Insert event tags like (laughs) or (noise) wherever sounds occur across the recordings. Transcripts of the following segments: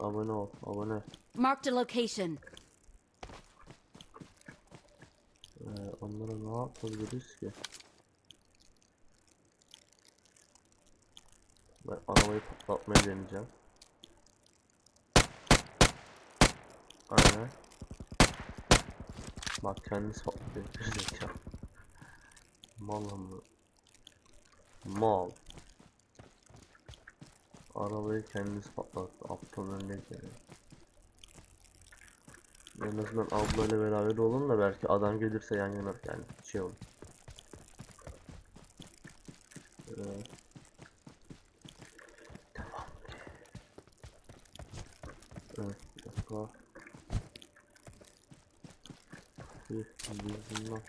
Abone ol. Abone. Marked a location. Ee, onlara ne yapabiliriz ki? Ben arabayı patlatmaya deneyeceğim. Aynen. Bak kendisi patlıyor. (laughs) Mal mı? Mal. Arabayı kendisi patlattı. Aptal örnek yani. En azından ablayla beraber olun da belki adam gelirse yan yana yani şey olur. Ee, Devam. Evet, bir dakika. Bir, yüzünden.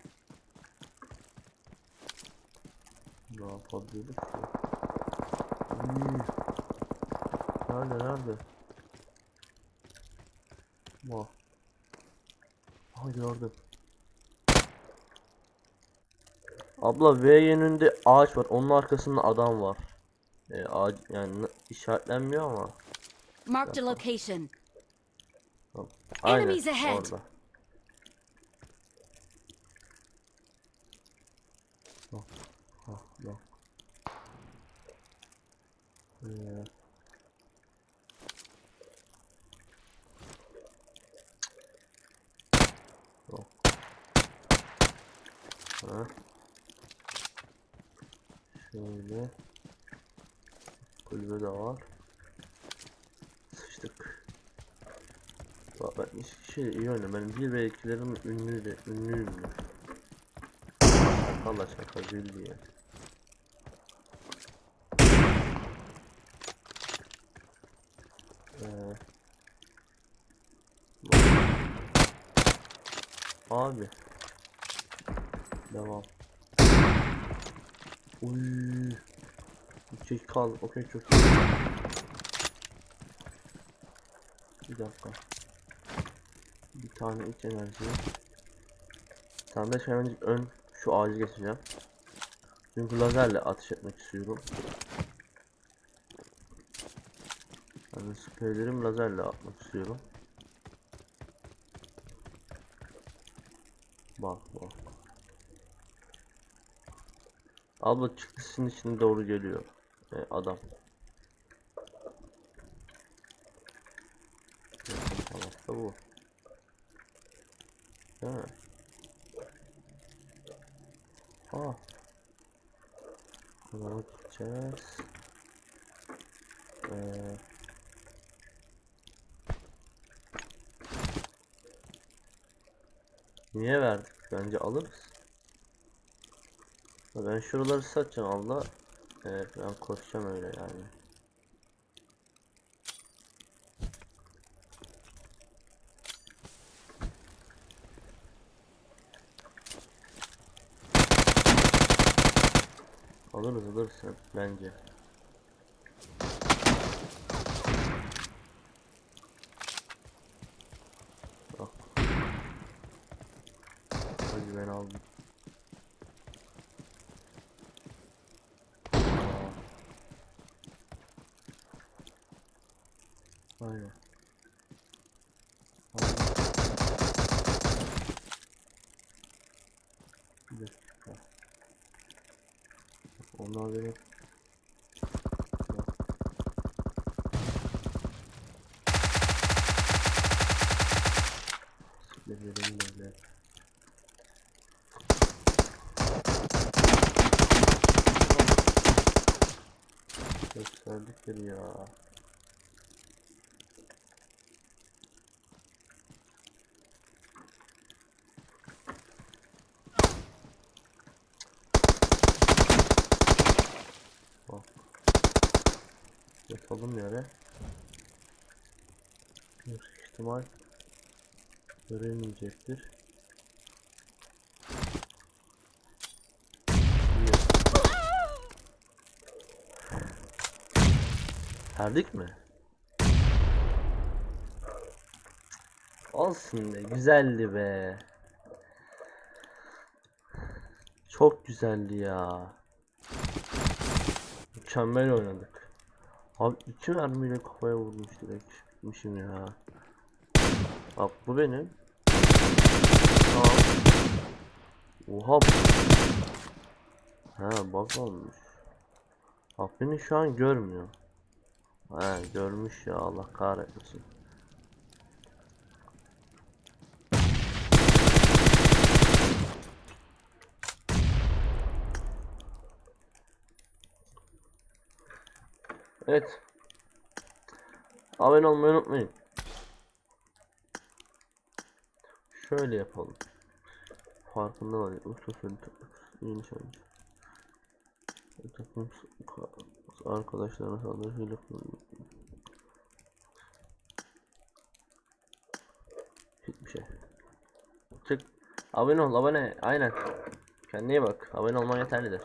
Ne yapabiliriz? Hmm. Nerede, nerede? Vah. Aha gördüm. Abla V yönünde ağaç var. Onun arkasında adam var. E, ağaç yani işaretlenmiyor ama. Marked a location. Aynen orada. Bak. Ee, Yok. Ha. Şöyle. Kulübe de var. Sıçtık. Bak ben hiç şey iyi oynuyorum. Benim 1 ve 2'lerim ünlü de ünlüyümdür. Şaka la şaka değil diye. Ee. Abi. Devam. Uy. İki kal. Okey çok. Bir dakika. Bir tane iç enerji. Sen de hemen ön şu ağacı geçeceğim. Çünkü lazerle atış etmek istiyorum. Yani spreylerim lazerle atmak istiyorum. Bak bak. Abla çıktısının içine doğru geliyor. E, adam. Temasta bu. Mi? Ha. Buradan gideceğiz. Ee, niye verdik? Bence alırız. Ben şuraları satacağım abla. Evet ben koşacağım öyle yani. Alırız alırız bence. Bak. Hadi ben aldım. Aynen. Bir dakika. Onlar benim. Siklerim böyle. Gösterdikleri ya. Yatalım yere. Büyük ihtimal göremeyecektir. Verdik mi? Olsun be, güzeldi be. Çok güzeldi ya. Mükemmel oynadık. Abi iki mermiyle kafaya vurmuş direkt. Bitmişim ya. Bak bu benim. Tamam. Oha. Ha bak olmuş. Bak beni şu an görmüyor. Ha görmüş ya Allah kahretmesin. Evet. Abone olmayı unutmayın. Şöyle yapalım. Farkında var. Usta iyi nişancı. Takım arkadaşlarına saldırı hile kullanıyor. Hiçbir şey. Çık. Abone ol abone. Aynen. Kendine bak. Abone olman yeterlidir.